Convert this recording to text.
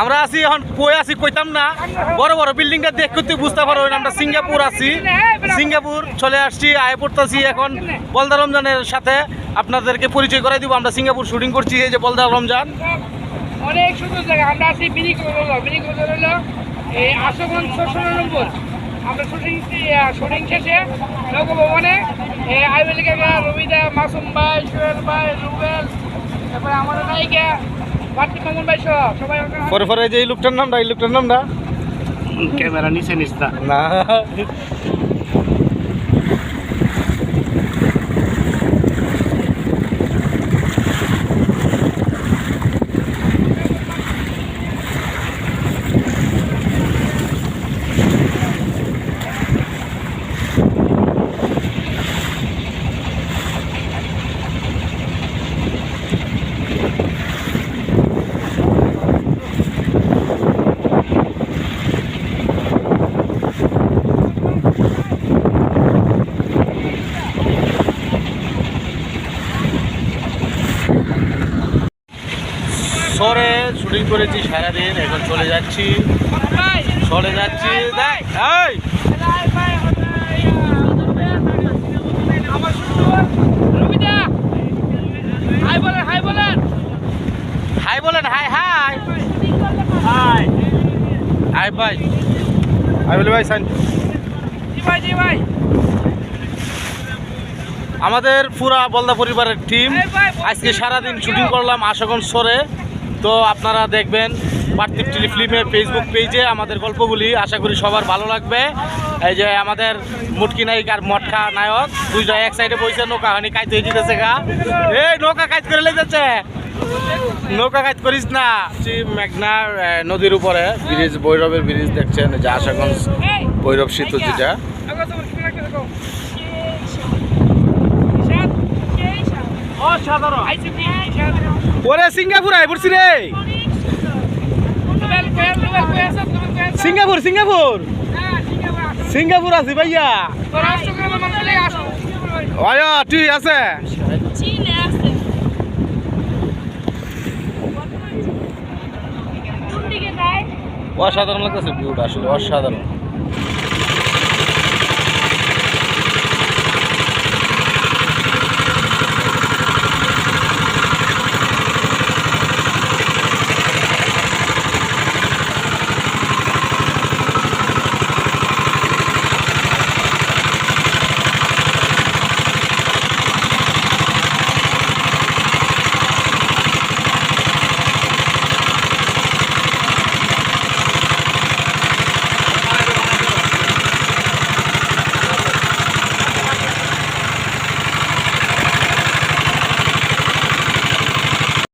আমরা আছি এখন, কই আছি কইতাম না। বড় বড় বিল্ডিংটা দেখ করতে বুঝতে পারো আমরা সিঙ্গাপুর আছি। সিঙ্গাপুর চলে আসছি, আয় পড়তেছি এখন বলদা রমজানের সাথে। আপনাদেরকে পরিচয় করাই দিব, আমরা সিঙ্গাপুর শুটিং করছি, এই যে বলদা রমজান। অনেক সুন্দর জায়গা, আমরা আছি নম্বর। আমরা শুটিং শুটিং রবিদা মাসুম রুবেল, তারপরে আমাদের নায়িকা। পরে পরে এই যে এই লোকটার নামটা এই লোকটার নামটা? ক্যামেরা নিচে নিস না। শহরে শুটিং করেছি সারাদিন এখন চলে যাচ্ছি। চলে যাচ্ছি। দেখ এই! আমার সুন্দর হাই বলেন হাই বলেন হাই! বলেন হাই। হাই হাই হাই ভাই। হাই বলে ভাই সাইন। জি ভাই জি ভাই। আমাদের পুরা বলদা পরিবারের টিম আজকে সারাদিন শুটিং করলাম আশাগঞ্জ সরে তো আপনারা দেখবেন পার্থিব টেলি ফিল্মের ফেসবুক পেজে আমাদের গল্পগুলি। আশা করি সবার ভালো লাগবে। এই যে আমাদের মুটকি নায়িক আর মটকা নায়ক দুইটা এক সাইডে বসে নৌকা হানি কাইতে হয়ে যেতেছে গা। এই নৌকা কাইত করে লেগেছে নৌকা কাইত করিস না। সে মেঘনা নদীর উপরে ব্রিজ ভৈরবের ব্রিজ দেখছেন যে আশাগঞ্জ ভৈরব সেতু যেটা। অসাধারণ। ওরে সিঙ্গাপুর আই পড়ছি রে। Singapore Singapore. হ্যাঁ সিঙ্গাপুর আছি ভাইয়া। আয়া তুই আছে। অসাধারণ লাগতেছে ভিউটা আসলে অসাধারণ।